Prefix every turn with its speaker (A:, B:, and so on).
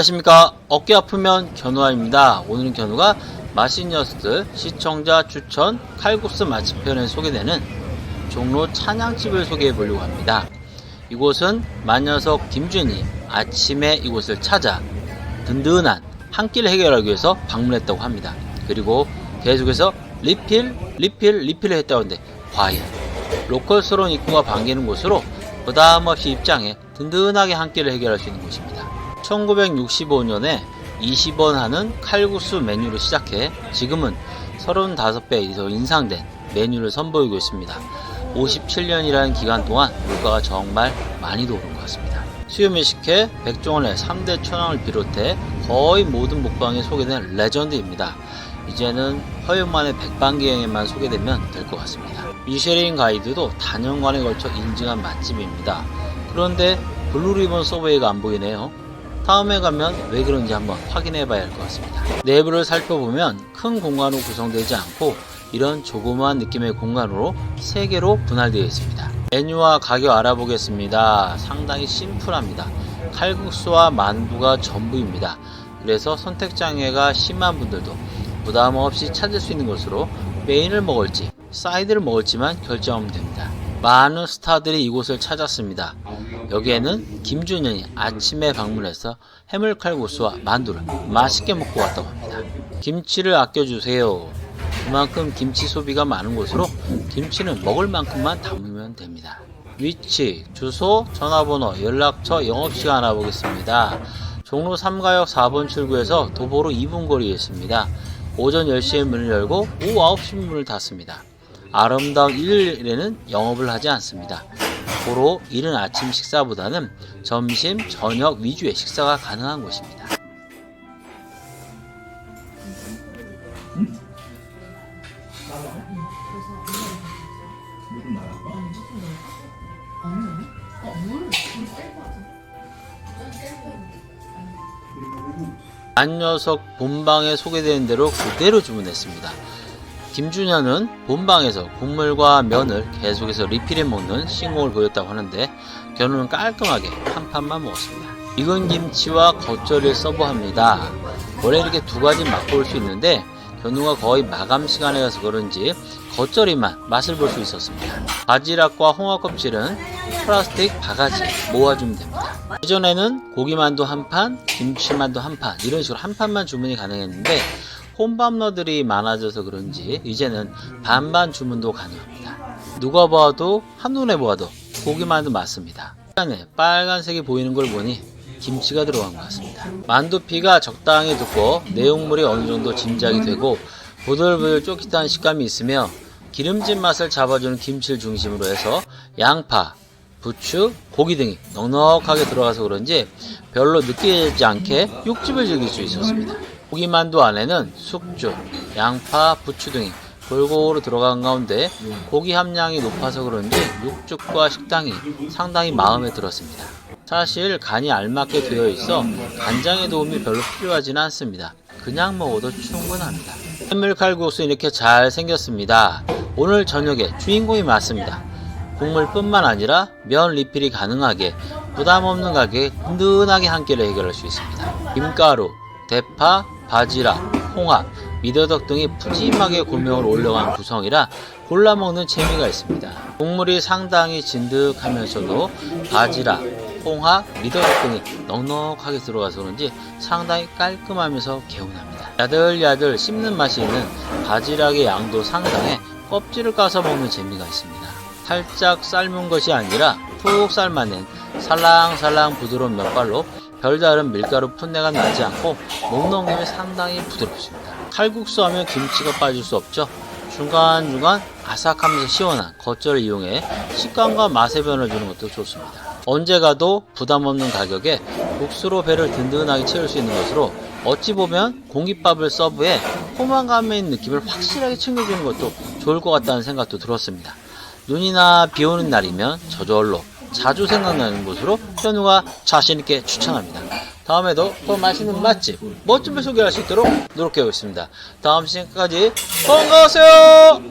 A: 안녕하십니까. 어깨 아프면 견우아입니다. 오늘은 견우가 녀석들 시청자 추천 칼국수 맛집 편에 소개되는 종로 찬양집을 소개해 보려고 합니다. 이곳은 만녀석 김준이 아침에 이곳을 찾아 든든한 한 끼를 해결하기 위해서 방문했다고 합니다. 그리고 계속해서 리필 리필 리필을 했다고 하는데 과연 로컬스러운 입구가 반기는 곳으로 부담 없이 입장해 든든하게 한 끼를 해결할 수 있는 곳입니다 1965년에 20원 하는 칼국수 메뉴를 시작해 지금은 35배 이상 인상된 메뉴를 선보이고 있습니다. 57년이라는 기간 동안 물가가 정말 많이도 오른 것 같습니다. 수요미식회 백종원의 3대 천왕을 비롯해 거의 모든 먹방에 소개된 레전드입니다. 이제는 허용만의 백반기행에만 소개되면 될 것 같습니다. 미쉐린 가이드도 단연간에 걸쳐 인증한 맛집입니다. 그런데 블루리본 서브웨이가 안 보이네요. 다음에 가면 왜 그런지 한번 확인해 봐야 할 것 같습니다. 내부를 살펴보면 큰 공간으로 구성되지 않고 이런 조그마한 느낌의 공간으로 3개로 분할되어 있습니다. 메뉴와 가격 알아보겠습니다. 상당히 심플합니다. 칼국수와 만두가 전부입니다. 그래서 선택 장애가 심한 분들도 부담 없이 찾을 수 있는 것으로 메인을 먹을지 사이드를 먹을지만 결정하면 됩니다. 많은 스타들이 이곳을 찾았습니다. 여기에는 김준현이 아침에 방문해서 해물칼국수와 만두를 맛있게 먹고 왔다고 합니다. 김치를 아껴주세요. 그만큼 김치 소비가 많은 곳으로 김치는 먹을 만큼만 담으면 됩니다. 위치, 주소, 전화번호, 연락처, 영업시간 알아보겠습니다. 종로 3가역 4번 출구에서 도보로 2분 거리에 있습니다. 오전 10시에 문을 열고 오후 9시 문을 닫습니다. 아름다운 일요일에는 영업을 하지 않습니다. 고로 이른 아침 식사보다는 점심, 저녁 위주의 식사가 가능한 곳입니다. 안 녀석 본방에 소개되는 대로 그대로 주문했습니다. 김준현은 본방에서 국물과 면을 계속해서 리필해 먹는 신공을 보였다고 하는데 견우는 깔끔하게 한 판만 먹었습니다. 익은 김치와 겉절이를 서브합니다. 원래 이렇게 두 가지 맛볼 수 있는데 견우가 거의 마감 시간에 가서 그런지 겉절이만 맛을 볼 수 있었습니다. 바지락과 홍합 껍질은 플라스틱 바가지 모아주면 됩니다. 예전에는 고기만두 한 판, 김치만두 한 판 이런 식으로 한 판만 주문이 가능했는데 홈밥러들이 많아져서 그런지 이제는 반반 주문도 가능합니다. 누가 봐도 한눈에 보아도 고기만두 맞습니다. 안에 빨간색이 보이는 걸 보니 김치가 들어간 것 같습니다. 만두피가 적당히 두꺼워 내용물이 어느 정도 짐작이 되고 보들보들 쫄깃한 식감이 있으며 기름진 맛을 잡아주는 김치를 중심으로 해서 양파, 부추, 고기 등이 넉넉하게 들어가서 그런지 별로 느끼지 않게 육즙을 즐길 수 있었습니다. 고기만두 안에는 숙주, 양파, 부추 등이 골고루 들어간 가운데 고기 함량이 높아서 그런지 육즙과 식당이 상당히 마음에 들었습니다. 사실 간이 알맞게 되어 있어 간장의 도움이 별로 필요하지는 않습니다. 그냥 먹어도 충분합니다. 해물칼국수 이렇게 잘 생겼습니다. 오늘 저녁에 주인공이 맞습니다. 국물뿐만 아니라 면 리필이 가능하게 부담 없는 가격에 든든하게 한 끼를 해결할 수 있습니다. 김가루, 대파, 바지락, 홍합, 미더덕 등이 푸짐하게 골명을 올려간 구성이라 골라 먹는 재미가 있습니다. 국물이 상당히 진득하면서도 바지락, 홍합, 미더덕 등이 넉넉하게 들어가서 그런지 상당히 깔끔하면서 개운합니다. 야들야들 씹는 맛이 있는 바지락의 양도 상당해 껍질을 까서 먹는 재미가 있습니다. 살짝 삶은 것이 아니라 푹 삶아낸 살랑살랑 부드러운 면발로 별다른 밀가루 풋내가 나지 않고 목 넘김이 상당히 부드럽습니다. 칼국수 하면 김치가 빠질 수 없죠. 중간중간 아삭하면서 시원한 겉절을 이용해 식감과 맛의 변을 주는 것도 좋습니다. 언제 가도 부담 없는 가격에 국수로 배를 든든하게 채울 수 있는 것으로 어찌 보면 공깃밥을 서브해 포만감에 있는 느낌을 확실하게 챙겨주는 것도 좋을 것 같다는 생각도 들었습니다. 눈이나 비 오는 날이면 저절로 자주 생각나는 곳으로 현우가 자신있게 추천합니다. 다음에도 더 맛있는 맛집, 멋집을 소개할 수 있도록 노력해 보겠습니다. 다음 시간까지 건강하세요!